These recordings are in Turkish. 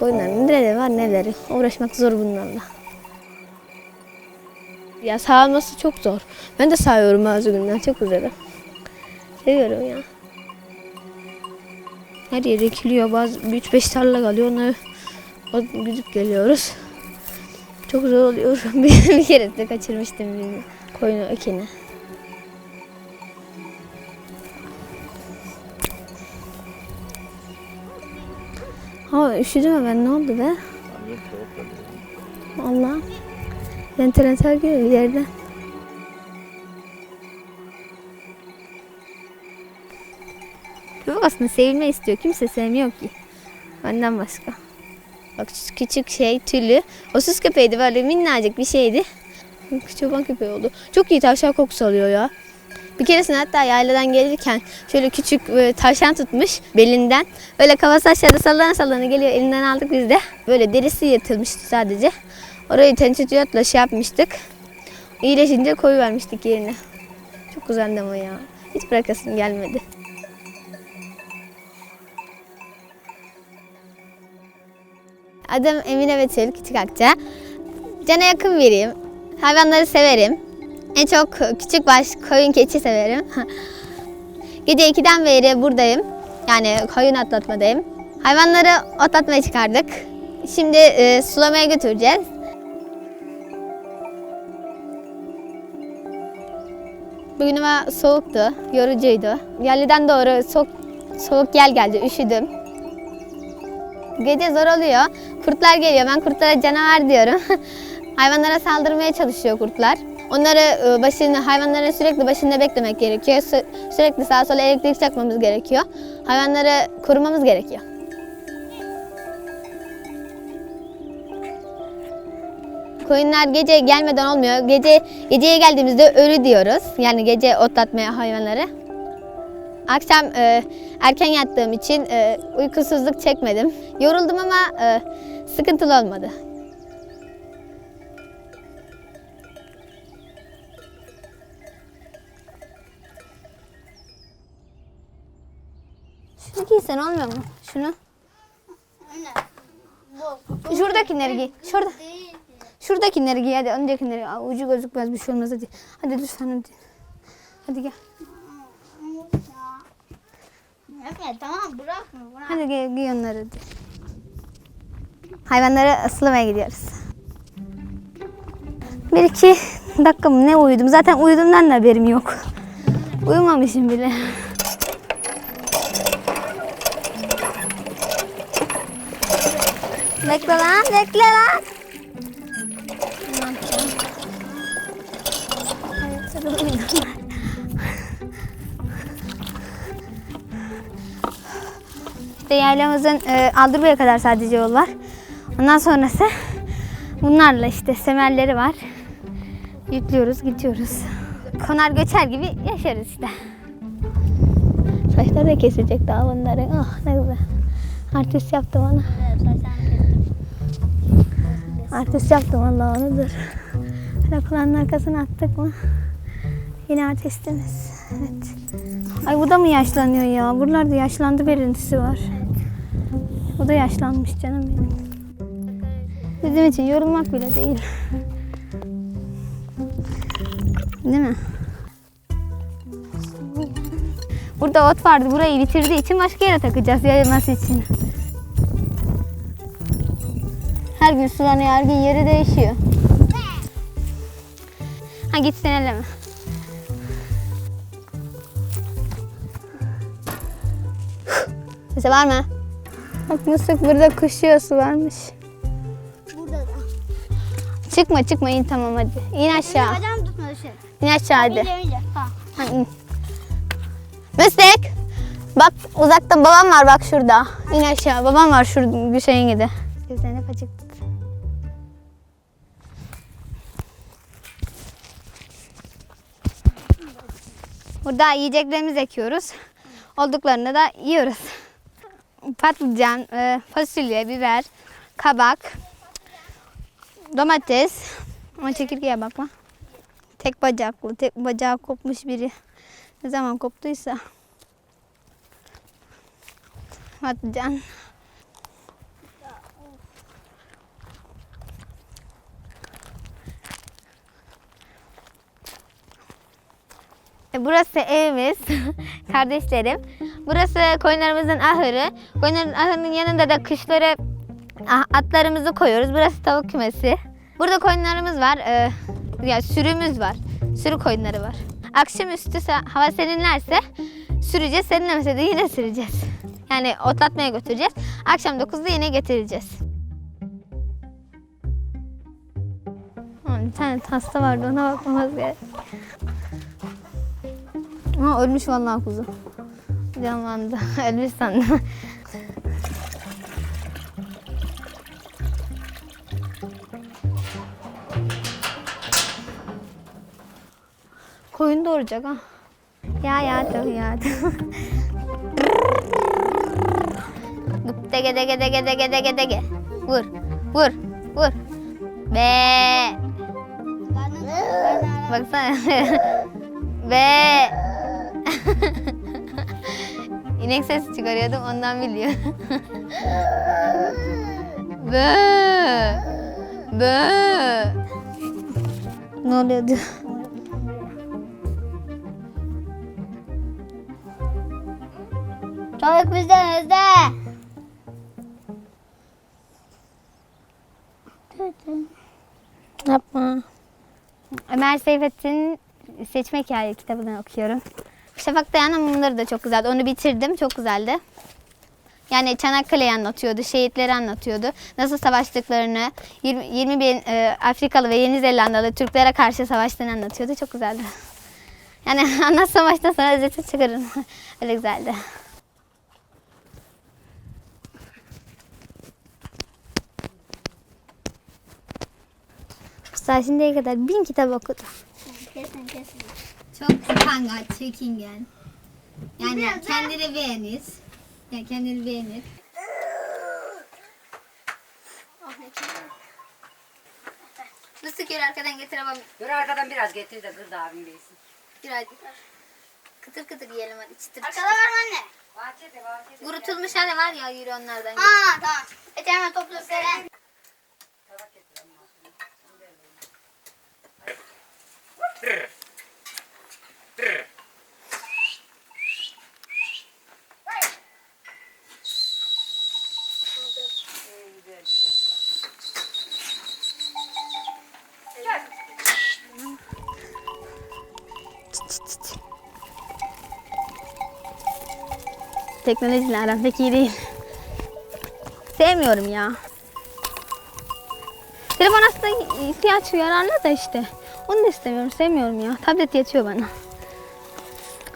koyunların neleri var neleri. Uğraşmak zor bunlarla. Ya sağlaması çok zor. Ben de sağıyorum bazı günler. Çok güzel. Seviyorum ya. Her yere ekiliyor. Bazı 3-5 tarla kalıyor. Onları gidip geliyoruz. Çok zor oluyor. bir, kere de kaçırmıştım bir koyunu ekini. Ha üşüdüm ben ne oldu be? Allah. Ventilatör gibi bir yerde. Köpek aslında sevilme istiyor. Kimse sevmiyor ki. Benden başka. Bak küçük şey tüylü. O süs köpeğiydi böyle minnacık bir şeydi. Çoban köpeği oldu. Çok iyi tavşan kokusu alıyor ya. Bir keresinde hatta yayladan gelirken şöyle küçük böyle tavşan tutmuş belinden. Böyle kafası aşağıda sallana sallana geliyor. Elinden aldık biz de. Böyle derisi yırtılmıştı sadece. Orayı tentütiyotla şey yapmıştık. İyileşince koyu vermiştik yerine. Çok güzeldi ama ya. Hiç bırakasım gelmedi. Adım Emine Betül Küçük Akça. Cana yakın biriyim. Hayvanları severim. En çok küçük baş koyun keçi severim. Gece 2'den beri buradayım. Yani koyun atlatmadayım. Hayvanları otlatmaya çıkardık. Şimdi e, sulamaya götüreceğiz. Bugün hava soğuktu, yorucuydu. Yerliden doğru soğuk, soğuk yel geldi, üşüdüm. Gece zor oluyor. Kurtlar geliyor. Ben kurtlara canavar diyorum. Hayvanlara saldırmaya çalışıyor kurtlar. Onları e, başını, hayvanların sürekli başında beklemek gerekiyor. Sü- Sürekli sağa sola elektrik çakmamız gerekiyor. Hayvanları korumamız gerekiyor. Koyunlar gece gelmeden olmuyor. Gece geceye geldiğimizde ölü diyoruz. Yani gece otlatmaya hayvanları. Akşam e, erken yattığım için e, uykusuzluk çekmedim. Yoruldum ama e, sıkıntılı olmadı. Giysen olmuyor mu? Şunu. Şuradakileri giy. Şurada. Şuradakileri giy hadi. Öncekileri. Aa, Ucu gözükmez bir şey olmaz hadi. Hadi lütfen hadi. Hadi gel. Efe tamam bırakma bırak. Hadi giy, giy onları hadi. Hayvanları ıslamaya gidiyoruz. Bir iki dakika mı ne uyudum? Zaten uyuduğumdan da haberim yok. Uyumamışım bile. Bekle lan, bekle lan. İşte yaylamızın e, Aldırma'ya kadar sadece yol var. Ondan sonrası bunlarla işte semerleri var. Yüklüyoruz, gidiyoruz. Konar göçer gibi yaşarız işte. Saçları da kesecek daha bunların. Oh ne güzel. Artist yaptım onu. Artist yaptım Allah onu dur. Şöyle kulağının arkasına attık mı? Yine artistimiz. Evet. Ay bu da mı yaşlanıyor ya? Buralarda yaşlandı belirtisi var. O da yaşlanmış canım benim. Bizim için yorulmak bile değil. Değil mi? Burada ot vardı. Burayı bitirdiği için başka yere takacağız yayılması için. Her gün sulanıyor, her gün yeri değişiyor. Ha git sen elleme. Sesi var mı? Bak Musluk burada kuş yuvası varmış. Burada da. Çıkma çıkma in tamam hadi. İn aşağı. Bacağım tutmadı şey. İn aşağı hadi. İnce ince. Ha. Ha, in. Musluk. Bak uzakta babam var bak şurada. İn aşağı. Babam var şurada bir şeyin gidi. Gözlerini Burada yiyeceklerimizi ekiyoruz. Olduklarını da yiyoruz. Patlıcan, e, fasulye, biber, kabak, domates. Ama çekirgeye bakma. Tek bacaklı, tek bacağı kopmuş biri. Ne zaman koptuysa. Patlıcan. Burası evimiz, kardeşlerim. Burası koyunlarımızın ahırı. Koyunların ahırının yanında da kışları ah, atlarımızı koyuyoruz. Burası tavuk kümesi. Burada koyunlarımız var. E, yani sürümüz var. Sürü koyunları var. Akşamüstü hava serinlerse süreceğiz. Serinlemese de yine süreceğiz. Yani otlatmaya götüreceğiz. Akşam 9'da yine getireceğiz. Bir tane hasta vardı ona bakmamız gerek. Ha ölmüş vallahi kuzu. Canlandı. ölmüş sandım. Koyun doğuracak ha. Ya ya dur ya. Dege dege dege dege dege dege. Vur. Vur. Vur. Be. Baksana. Be. İnek sesi çıkarıyordum ondan biliyor. Be. Be. Ne oluyordu? Çocuk bizden özde. Yapma. Ömer Seyfettin'in Seçme Hikaye kitabını okuyorum. Şafak Dayan'ın mumları da çok güzeldi. Onu bitirdim. Çok güzeldi. Yani Çanakkale'yi anlatıyordu, şehitleri anlatıyordu. Nasıl savaştıklarını, 20, 20 bin e, Afrikalı ve Yeni Zelandalı Türklere karşı savaştığını anlatıyordu. Çok güzeldi. Yani anlatsam baştan sonra özeti çıkarırım. Öyle güzeldi. Mustafa şimdiye kadar bin kitap okudu. Kesin kesin. Çok utangaç, çekingen. Yani Biraz da- kendini beğenir. Yani kendini beğenir. Bu sıkıyor arkadan getir ama Dur arkadan biraz getir de gırda abim değilsin. bir hadi. Kıtır kıtır yiyelim hadi çıtır Arkada var mı anne? Bahçede bahçede. Kurutulmuş hani var ya yürü onlardan. getir. Ha tamam. Eti hemen Teknolojiyle aram pek iyi değil. Sevmiyorum ya. Telefon aslında ihtiyaç yararlı da işte. Onu da istemiyorum, sevmiyorum ya. Tablet yetiyor bana.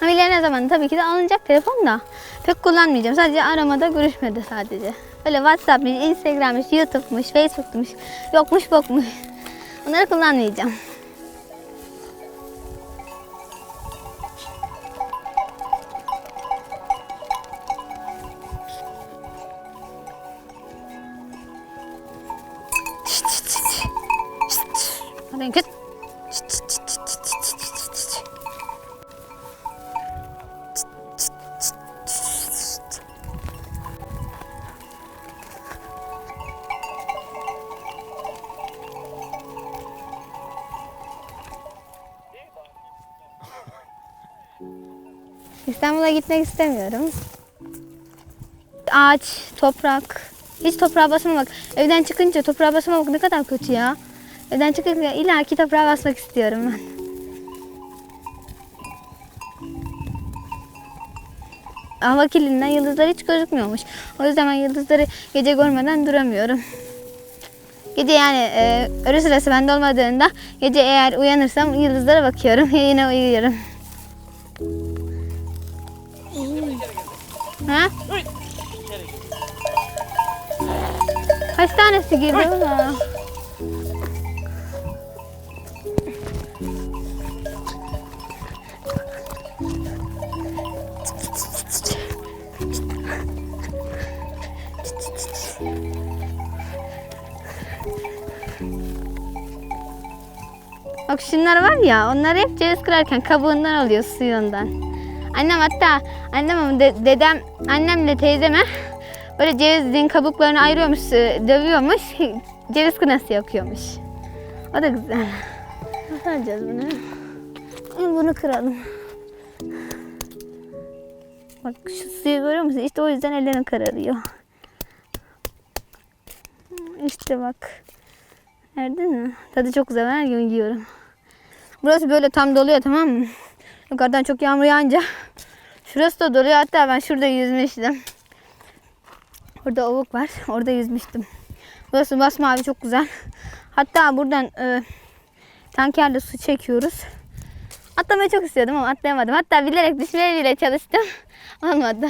Ama ilerleyen zaman tabii ki de alınacak telefon da. Pek kullanmayacağım. Sadece aramada, görüşmede sadece. Öyle WhatsApp'mış, Instagram'mış, YouTube'muş, Facebook'muş, yokmuş bokmuş. Onları kullanmayacağım. İstanbul'a gitmek istemiyorum. Ağaç, toprak. Hiç toprağa basmamak. Evden çıkınca toprağa basmamak ne kadar kötü ya. Evden çıkınca illa toprağa basmak istiyorum ben. Hava kirliliğinden yıldızlar hiç gözükmüyormuş. O yüzden ben yıldızları gece görmeden duramıyorum. Gece yani e, öğle sırası bende olmadığında gece eğer uyanırsam yıldızlara bakıyorum. Yine uyuyorum. Ha? Kaç tanesi girdi buna? Bak şunlar var ya, onları hep ceviz kırarken kabuğundan alıyor suyundan. Annem hatta, annem de- dedem, annemle teyzeme böyle cevizin kabuklarını ayırıyormuş, e, dövüyormuş, ceviz kınası yakıyormuş. O da güzel. Nasıl alacağız bunu? Bunu kıralım. Bak şu suyu görüyor musun? İşte o yüzden ellerim kararıyor. İşte bak. Gördün mü? Tadı çok güzel. Her gün yiyorum. Burası böyle tam doluyor tamam mı? Yukarıdan çok yağmur yağınca şurası da doluyor. Hatta ben şurada yüzmüştüm. Orada ovuk var. Orada yüzmüştüm. Burası masmavi çok güzel. Hatta buradan e, tankerle su çekiyoruz. Atlamayı çok istiyordum ama atlayamadım. Hatta bilerek düşmeye bile çalıştım. Olmadı.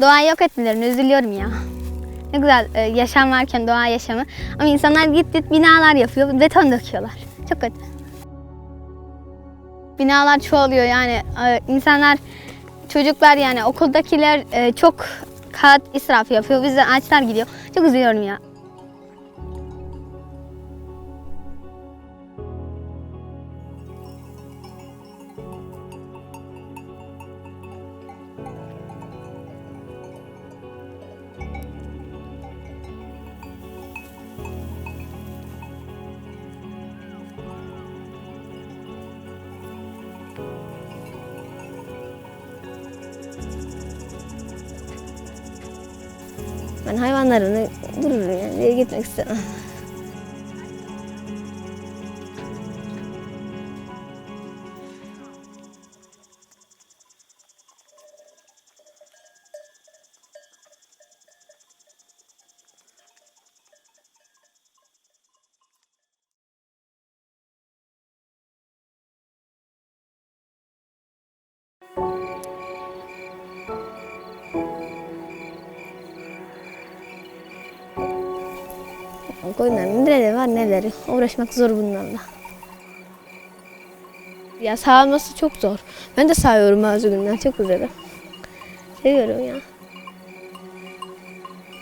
Doğayı yok etmelerine üzülüyorum ya. Ne güzel e, yaşam varken doğa yaşamı. Ama insanlar git git binalar yapıyor, beton döküyorlar. Çok kötü. Binalar çoğalıyor yani. E, insanlar, çocuklar yani okuldakiler e, çok kağıt israfı yapıyor. Bizden ağaçlar gidiyor. Çok üzülüyorum ya. Ben hayvanlarını dururum yani. Nereye gitmek istemem. Koyunların neleri var neleri. Uğraşmak zor bunlarla. Ya sağılması çok zor. Ben de sağıyorum bazı günler. Çok güzel. Seviyorum ya.